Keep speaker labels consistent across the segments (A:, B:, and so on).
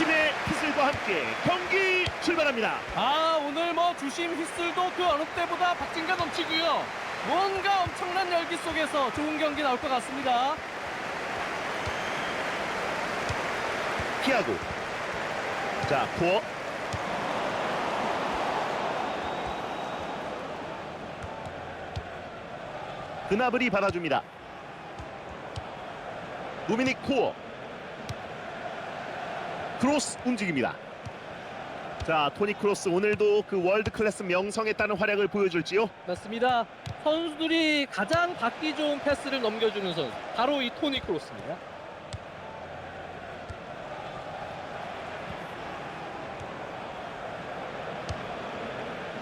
A: 주심의 휘슬과 함께 경기 출발합니다.
B: 아 오늘 뭐 주심 휘슬도 그 어느 때보다 박진감 넘치고요. 뭔가 엄청난 열기 속에서 좋은 경기 나올 것 같습니다.
A: 피하고 자 코어 그나블이 받아줍니다 도미닉 코어 크로스 움직입니다 자 토니 크로스 오늘도 그 월드 클래스 명성에 따른 활약을 보여줄지요
B: 맞습니다. 선수들이 가장 받기 좋은 패스를 넘겨주는 선수 바로 이 토니 크로스입니다.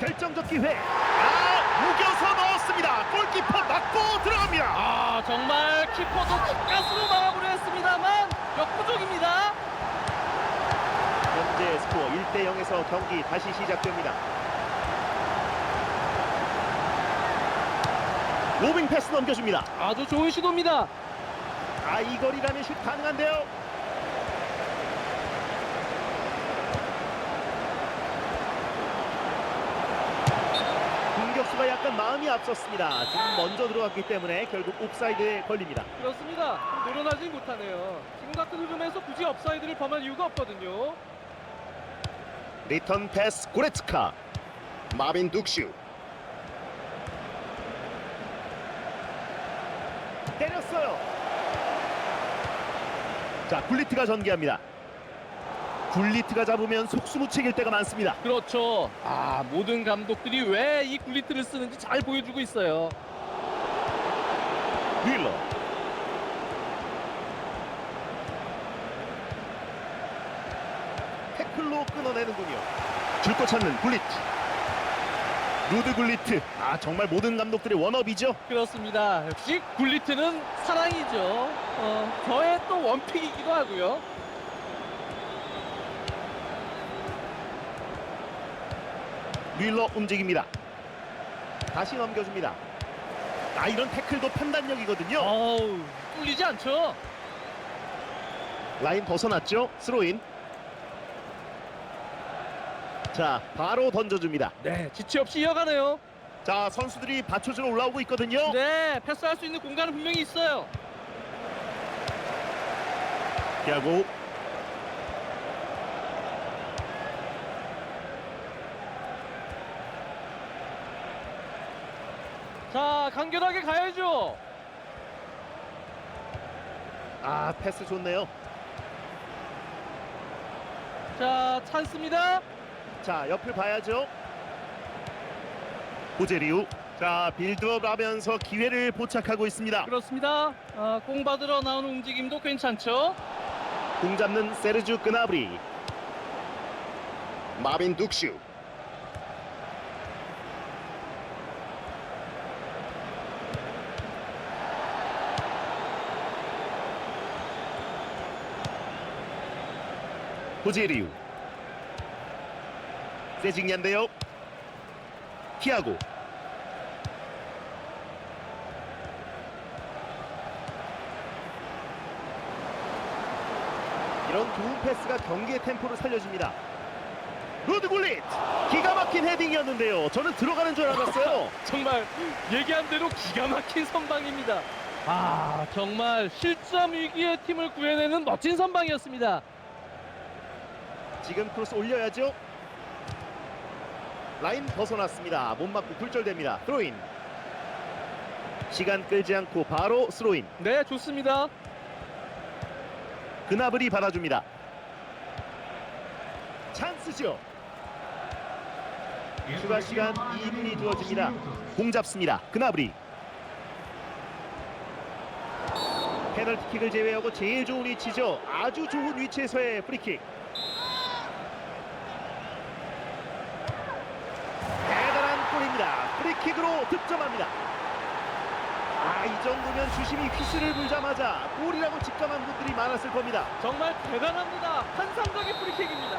A: 결정적 기회 아 우겨서 넣었습니다 골키퍼 맞고 들어갑니다
B: 아 정말 키퍼도 가스로 막아보려 했습니다만 역부족입니다.
A: 스코어 1대 0에서 경기 다시 시작됩니다. 로빙 패스 넘겨줍니다.
B: 아주 좋은 시도입니다.
A: 아 이 거리라면 슛 가능한데요. 공격수가 약간 마음이 앞섰습니다. 지금 먼저 들어갔기 때문에 결국 옵사이드에 걸립니다.
B: 그렇습니다. 늘어나지 못하네요. 지금 같은 흐름에서 굳이 업사이드를 범할 이유가 없거든요.
A: 리턴 패스 고레츠카. 마빈 둑슈. 때렸어요. 자 굴리트가 전개합니다. 굴리트가 잡으면 속수무책일 때가 많습니다.
B: 그렇죠. 아 모든 감독들이 왜 이 굴리트를 쓰는지 잘 보여주고 있어요.
A: 윌러 태클로 끊어내는군요 줄것 찾는 굴리트 루드 굴리트 아 정말 모든 감독들의 원업이죠
B: 그렇습니다. 역시 굴리트는 사랑이죠. 어, 저의 또 원픽이기도 하고요.
A: 윌러 움직입니다. 다시 넘겨줍니다. 아 이런 태클도 판단력이거든요.
B: 어우 뚫리지 않죠.
A: 라인 벗어났죠. 스로인. 자 바로 던져줍니다.
B: 네 지체 없이 이어가네요.
A: 자 선수들이 받쳐주러 올라오고 있거든요.
B: 네 패스할 수 있는 공간은 분명히 있어요.
A: 피하고
B: 자 간결하게 가야죠.
A: 아 패스 좋네요.
B: 자 찬스입니다.
A: 자 옆을 봐야죠. 호제리우. 자 빌드업 하면서 기회를 포착하고 있습니다.
B: 그렇습니다. 아, 공 받으러 나오는 움직임도 괜찮죠.
A: 공 잡는 세르주 끄나브리. 마빈 둑슈. 호제리우. 세징얀데요. 티아고. 이런 좋은 패스가 경기의 템포를 살려줍니다. 루드 굴릿 기가 막힌 헤딩이었는데요. 저는 들어가는 줄 알았어요.
B: 정말 얘기한 대로 기가 막힌 선방입니다. 아 정말 실점 위기의 팀을 구해내는 멋진 선방이었습니다.
A: 지금 크로스 올려야죠. 라인 벗어났습니다. 못 맞고 굴절됩니다. 스로인. 시간 끌지 않고 바로 스로인.
B: 네 좋습니다.
A: 그나블이 받아줍니다. 찬스죠. 추가 시간 2분이 주어집니다. 공 잡습니다. 그나브리. 페널티킥을 제외하고 제일 좋은 위치죠. 아주 좋은 위치에서의 프리킥. 대단한 골입니다. 프리킥으로 득점합니다. 아, 이 정도면 주심이 휘슬을 불자마자 골이라고 직감한 분들이 많았을 겁니다.
B: 정말 대단합니다. 환상적인 프리킥입니다.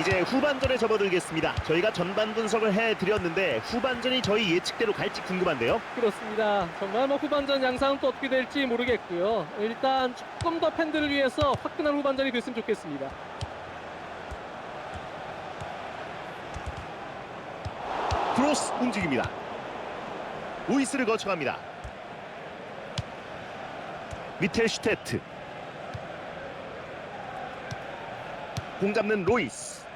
A: 이제 후반전에 접어들겠습니다. 저희가 전반 분석을 해드렸는데 후반전이 저희 예측대로 갈지 궁금한데요.
B: 그렇습니다. 정말 뭐 후반전 양상은 또 어떻게 될지 모르겠고요. 일단 조금 더 팬들을 위해서 화끈한 후반전이 됐으면 좋겠습니다.
A: 크로스 움직입니다. 루이스를 거쳐갑니다. 미텔 슈테트 공 잡는 로이스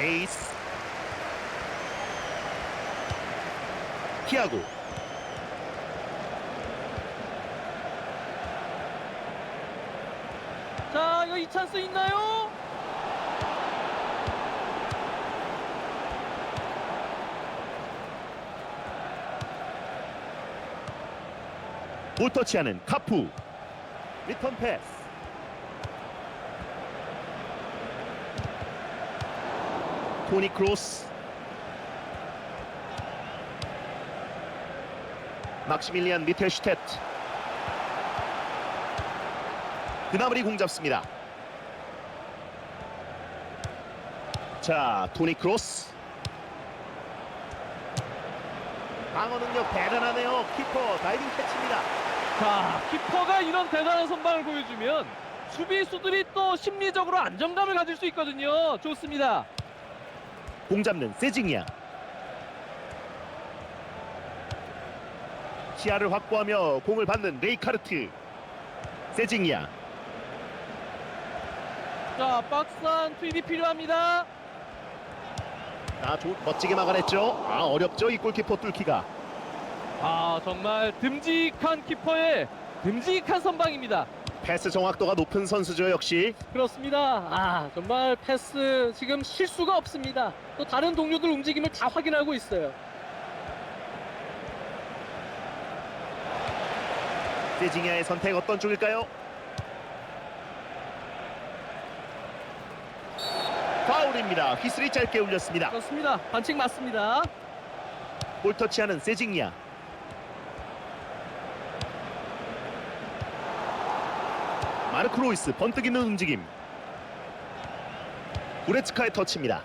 A: 에이스 티아고
B: 자, 이거 이 찬스 있나요?
A: 못 터치하는 카푸. 리턴 패스. 토니 크로스. 막시밀리안 미텔슈테트. 그나브리 공 잡습니다. 자 토니 크로스 방어 능력 대단하네요 키퍼 다이빙 캐치입니다
B: 자, 키퍼가 이런 대단한 선방을 보여주면 수비수들이 또 심리적으로 안정감을 가질 수 있거든요. 좋습니다.
A: 공 잡는 세징야 시야를 확보하며 공을 받는 레이카르트 세징야
B: 자, 박스한 투입이 필요합니다.
A: 아, 조, 멋지게 막아냈죠 아 어렵죠 이 골키퍼 뚫기가
B: 아, 정말 듬직한 키퍼의 듬직한 선방입니다.
A: 패스 정확도가 높은 선수죠 역시
B: 그렇습니다. 아, 정말 패스 지금 실수가 없습니다. 또 다른 동료들 움직임을 다 확인하고 있어요.
A: 세징야의 선택 어떤 쪽일까요 파울입니다. 휘슬이 짧게 울렸습니다.
B: 그렇습니다. 반칙 맞습니다.
A: 볼 터치하는 세징야. 마르크 로이스 번뜩 있는 움직임. 구레츠카의 터치입니다.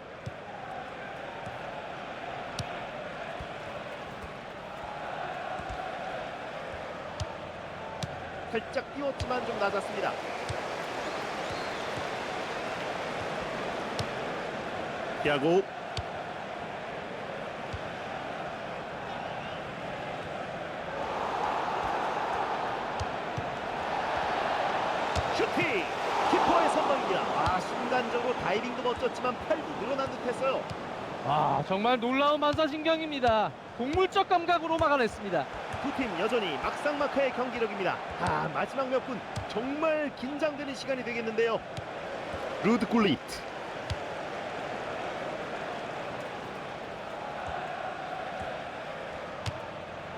A: 살짝 띄웠지만 좀 낮았습니다 야고 슈팅! 키퍼의 선방입니다. 아 순간적으로 다이빙도 멋졌지만 팔도 늘어난 듯했어요.
B: 아, 정말 놀라운 반사신경입니다. 동물적 감각으로 막아냈습니다.
A: 두 팀 여전히 막상막하의 경기력입니다. 아 마지막 몇 분 정말 긴장되는 시간이 되겠는데요. 루드 굴리트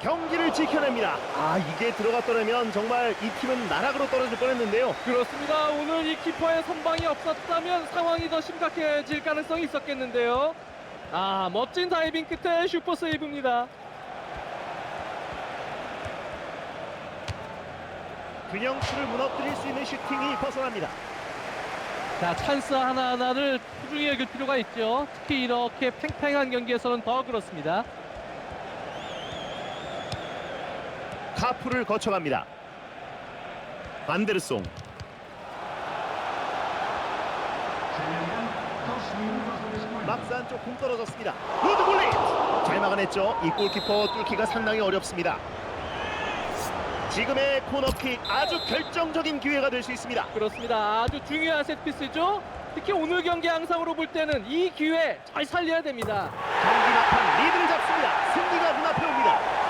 A: 경기를 지켜냅니다. 아 이게 들어갔더라면 정말 이 팀은 나락으로 떨어질 뻔했는데요.
B: 그렇습니다. 오늘 이 키퍼의 선방이 없었다면 상황이 더 심각해질 가능성이 있었겠는데요. 아, 멋진 다이빙 끝에 슈퍼 세이브입니다.
A: 균형추를 무너뜨릴 수 있는 슈팅이 벗어납니다.
B: 자, 찬스 하나하나를 소중히 여길 필요가 있죠. 특히 이렇게 팽팽한 경기에서는 더 그렇습니다.
A: 카프를 거쳐갑니다. 반데르송 막스 안쪽 공 떨어졌습니다. 루드 굴리 잘 막아냈죠. 이 골키퍼 뚫기가 상당히 어렵습니다. 지금의 코너킥 아주 결정적인 기회가 될 수 있습니다.
B: 그렇습니다. 아주 중요한 세트피스죠. 특히 오늘 경기 양상으로 볼 때는 이 기회 잘 살려야 됩니다.
A: 경기 막판 리드를 잡습니다. 승리가 눈앞에 옵니다.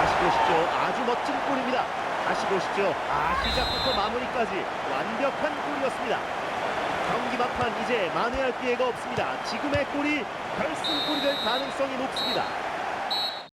A: 다시 보시죠. 아주 멋진 골입니다. 다시 보시죠. 아 마무리까지 완벽한 골이었습니다. 경기 막판 이제 만회할 기회가 없습니다. 지금의 골이 결승골이 될 가능성이 높습니다.